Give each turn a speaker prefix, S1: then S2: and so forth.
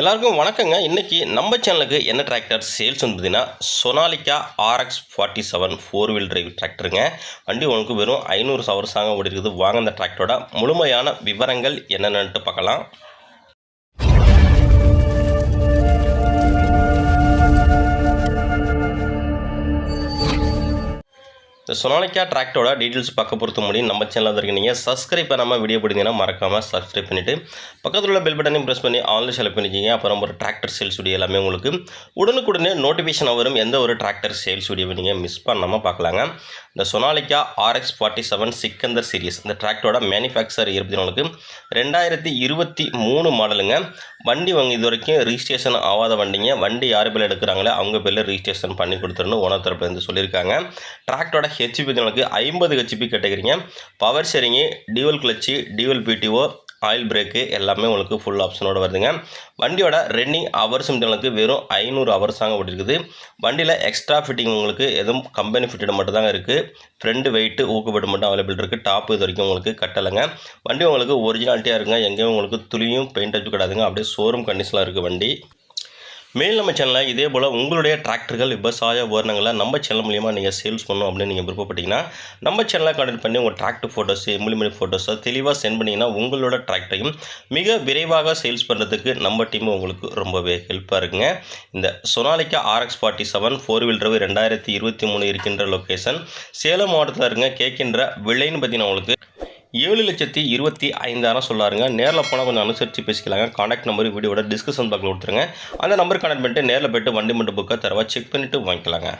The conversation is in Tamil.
S1: எல்லாருக்கும் வணக்கங்க. இன்றைக்கி நம்ம சேனலுக்கு என்ன டிராக்டர் சேல்ஸ் வந்து பார்த்தீங்கன்னா Sonalika RX forty seven four wheel drive டிராக்டருங்க வண்டி உனக்கு வெறும் ஐநூறு சவரசாங்க ஓடி இருக்குது வாங்க அந்த டிராக்டரோட முழுமையான விவரங்கள் என்னென்னட்டு பார்க்கலாம். இந்த சொனாலிக்கா டிராக்டரோட டீட்டெயில்ஸ் பார்க்க பொறுத்த முடியும். நம்ம சேனலில் இருக்க நீங்கள் சப்ஸ்கிரைப் பண்ணாமல் வீடியோ பிடிங்கன்னா மறக்காமல் சப்ஸ்கிரைப் பண்ணிவிட்டு பக்கத்தில் உள்ள பெல் பட்டனையும் ப்ரெஸ் பண்ணி ஆன்லைன் செலக்ட் பண்ணிக்கிங்க. அப்புறம் ஒரு டிராக்டர் சேல்ஸ் வீடியோ எல்லாமே உங்களுக்கு உடனுக்குடனே நோட்டிஃபிகேஷன் வரும். எந்த ஒரு டிராக்டர் சேல்ஸ் வீடியோ நீங்கள் மிஸ் பண்ணாமல் பார்க்கலாங்க. இந்த Sonalika RX forty seven Sikander series இந்த டிராக்டரோட மேனுஃபேக்சர் இருபத்தி நாலுக்கு ரெண்டாயிரத்தி இருபத்தி மூணு மாடலுங்க வண்டி வாங்கி இது வரைக்கும் ரிஜிஸ்ட்ரேஷன் ஆகாத வண்டிங்க. வண்டி யார் பேர் எடுக்கிறாங்களோ அவங்க பேரில் ரிஜிஸ்ட்ரேஷன் பண்ணி கொடுத்துருன்னு ஓனர் தரப்புலேருந்து சொல்லியிருக்காங்க. டிராக்டரோட ஹெச்பி உங்களுக்கு ஐம்பது HP கேட்டகிறீங்க power steering dual clutch dual PTO oil brake எல்லாமே உங்களுக்கு ஃபுல் ஆப்ஷனோட வருதுங்க. வண்டியோட ரன்னிங் ஹவர்ஸும் உங்களுக்கு வெறும் ஐநூறு ஹவர்ஸாங்க ஓட்டிருக்குது வண்டியில் எக்ஸ்ட்ரா ஃபிட்டிங் உங்களுக்கு எதுவும் கம்பெனி ஃபிட்டட் மட்டும் தாங்க இருக்குது ஃப்ரண்ட் வெயிட்டு ஊக்குப்பட்டு மட்டும் அவைலபிள் இருக்குது டாப் இது வரைக்கும் உங்களுக்கு கட்டலைங்க. வண்டி உங்களுக்கு ஒரிஜினாலிட்டியாக இருக்குங்க. எங்கேயும் உங்களுக்கு துளியும் பெயிண்ட் அடிச்சு கிடாதுங்க. அப்படியே ஷோரூம் கண்டிஷனாக இருக்குது வண்டி. மேல் நம்ம சேனலில் இதே போல் உங்களுடைய டிராக்டர்கள் விவசாய உபகரணங்களை நம்ம சேனல் மூலியமாக நீங்கள் சேல்ஸ் பண்ணணும் அப்படின்னு நீங்கள் விருப்பப்பட்டீங்கன்னா நம்ம சேனலை கான்டெக்ட் பண்ணி உங்கள் டிராக்டர் ஃபோட்டோஸ் எம்ப்ளிமெண்ட் ஃபோட்டோஸை தெளிவாக சென்ட் பண்ணிங்கன்னா உங்களோட டிராக்டரையும் மிக விரைவாக சேல்ஸ் பண்ணுறதுக்கு நம்ம டீம் உங்களுக்கு ரொம்பவே ஹெல்ப்பாக இருக்குங்க. இந்த Sonalika RX forty seven four wheel drive ரெண்டாயிரத்தி இருபத்தி மூணு இருக்கின்ற லொக்கேஷன் சேலம் மாவட்டத்தில் இருங்க கேட்கின்ற விலைன்னு பார்த்தீங்கன்னா உங்களுக்கு ஏழு லட்சத்தி இருபத்தி ஐந்தாயிரம் சொல்லாருங்க. நேரில் போனால் கொஞ்சம் அனுசரித்து பேசிக்கலாங்க. காண்டாக்ட் நம்பர் வீடியோட டிஸ்கஷன் பாக்ஸில் கொடுத்துருங்க. அந்த நம்பர் கனெக்ட் பண்ணிட்டு நேரில் போய்ட்டு வண்டி மட்டும் புக்கை தரவா செக் பண்ணிவிட்டு வாங்கிக்கலாங்க.